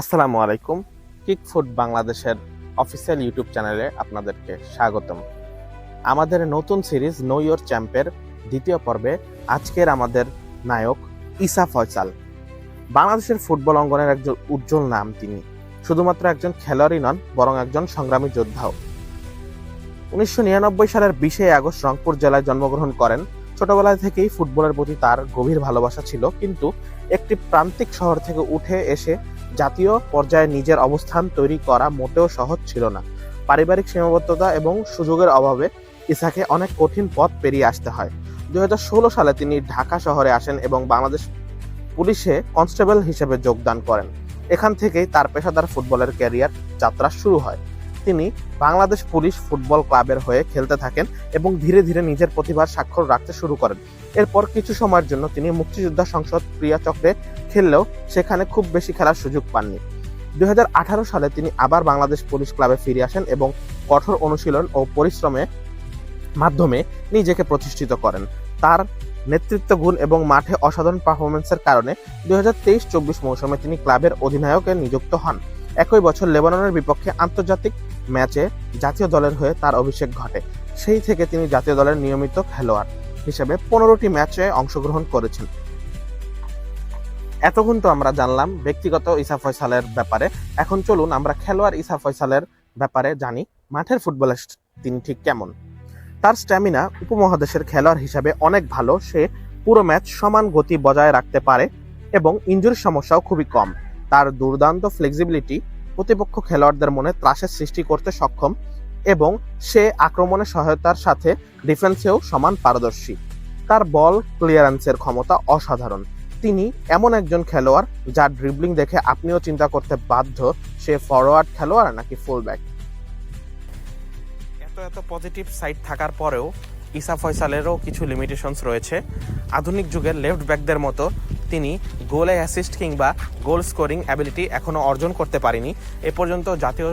আসসালামু আলাইকুম। Kick food বাংলাদেশের অফিসিয়াল ইউটিউব চ্যানেলে আপনাদেরকে স্বাগতম। আমাদের নতুন সিরিজ নো ইয়োর চ্যাম্পের দ্বিতীয় পর্বে আজকের আমাদের নায়ক ইসা ফয়সাল। বাংলাদেশের ফুটবল অঙ্গনের একজন উজ্জ্বল নাম তিনি। শুধুমাত্র একজন খেলোয়াড়ই নন, বরং একজন সংগ্রামী যোদ্ধাও। উনিশশো নিরানব্বই সালের বিশে আগস্ট রংপুর জেলায় জন্মগ্রহণ করেন। ছোটবেলা থেকেই ফুটবলের প্রতি তার গভীর ভালোবাসা ছিল, কিন্তু একটি প্রান্তিক শহর থেকে উঠে এসে জাতীয় পর্যায়ে নিজের অবস্থান তৈরি করা মোটেও সহজ ছিল না। পারিবারিক সীমাবদ্ধতা এবং সুযোগের অভাবে ইসাকে অনেক কঠিন পথ পেরিয়ে আসতে হয়। দুই সালে তিনি ঢাকা শহরে আসেন এবং বাংলাদেশ পুলিশে কনস্টেবল হিসেবে যোগদান করেন। এখান থেকেই তার পেশাদার ফুটবলের ক্যারিয়ার যাত্রা শুরু হয়। তিনি বাংলাদেশ পুলিশ ফুটবল ক্লাবের হয়ে খেলতে থাকেন এবং ধীরে ধীরে নিজের প্রতিভার স্বাক্ষর রাখতে শুরু করেন। এরপর কিছু সময়ের জন্য তিনি মুক্তিযোদ্ধা সংসদ ক্রিয়া চক্রে খেললেও সেখানে খুব বেশি খেলার সুযোগ পাননি। দু হাজার আঠারো সালে তিনি আবার বাংলাদেশ পুলিশ ক্লাবে ফিরে আসেন এবং কঠোর অনুশীলন ও পরিশ্রমে মাধ্যমে নিজেকে প্রতিষ্ঠিত করেন। তার নেতৃত্ব গুণ এবং মাঠে অসাধারণ পারফরমেন্সের কারণে দুই হাজার তেইশ চব্বিশ মৌসুমে তিনি ক্লাবের অধিনায়কে নিযুক্ত হন। একই বছর লেবাননের বিপক্ষে আন্তর্জাতিক ম্যাচে জাতীয় দলের হয়ে তার অভিষেক ঘটে। সেই থেকে তিনি জাতীয় দলের নিয়মিত খেলোয়াড় হিসেবে পনেরোটি ম্যাচে অংশগ্রহণ করেছেন। এতক্ষণ তো আমরা জানলাম ব্যক্তিগত ইসা ফয়সালের ব্যাপারে। এখন চলুন আমরা খেলোয়াড় ইসা ফয়সালের ব্যাপারে জানি। মাঠের ফুটবলে তিনি ঠিক কেমন? তার স্ট্যামিনা উপমহাদেশের খেলোয়াড় হিসাবে অনেক ভালো। সে পুরো ম্যাচ সমান গতি বজায় রাখতে পারে এবং ইঞ্জুরির সমস্যাও খুবই কম। তার দুর্দান্ত ফ্লেক্সিবিলিটি প্রতিপক্ষ খেলোয়াড়দের মনে ত্রাসের সৃষ্টি করতে সক্ষম এবং সে আক্রমণের সহায়তার সাথে ডিফেন্সেও সমান পারদর্শী। তার বল ক্লিয়ারেন্সের ক্ষমতা অসাধারণ। তিনি এমন একজন খেলোয়াড় যার ড্রিবলিং দেখে আপনিও চিন্তা করতে বাধ্য, সে ফরওয়ার্ড খেলোয়াড় নাকি ফুলব্যাক এত এত পজিটিভ সাইড থাকার পরেও ইসা ফয়সালেরও কিছু লিমিটেশনস রয়েছে। আধুনিক যুগের লেফট ব্যাকদের মতো তিনি গোলে অ্যাসিস্ট কিংবা গোল স্কোরিং অ্যাবিলিটি এখনও অর্জন করতে পারেনি। এ পর্যন্ত জাতীয়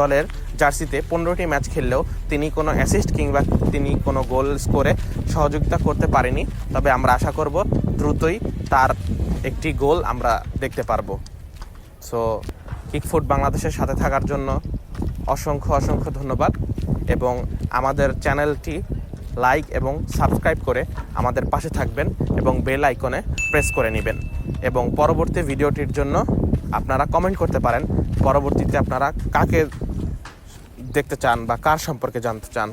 দলের জার্সিতে পনেরোটি ম্যাচ খেললেও তিনি কোনো অ্যাসিস্ট কিংবা তিনি কোনো গোল স্কোরে সহযোগিতা করতে পারেনি। তবে আমরা আশা করব দ্রুতই তার একটি গোল আমরা দেখতে পারব। সো কিকফুট বাংলাদেশের সাথে থাকার জন্য অসংখ্য অসংখ্য ধন্যবাদ এবং আমাদের চ্যানেলটি লাইক এবং সাবস্ক্রাইব করে আমাদের পাশে থাকবেন এবং বেল আইকনে প্রেস করে নেবেন এবং পরবর্তী ভিডিওটির জন্য আপনারা কমেন্ট করতে পারেন। পরবর্তীতে আপনারা কাকে দেখতে চান বা কার সম্পর্কে জানতে চান?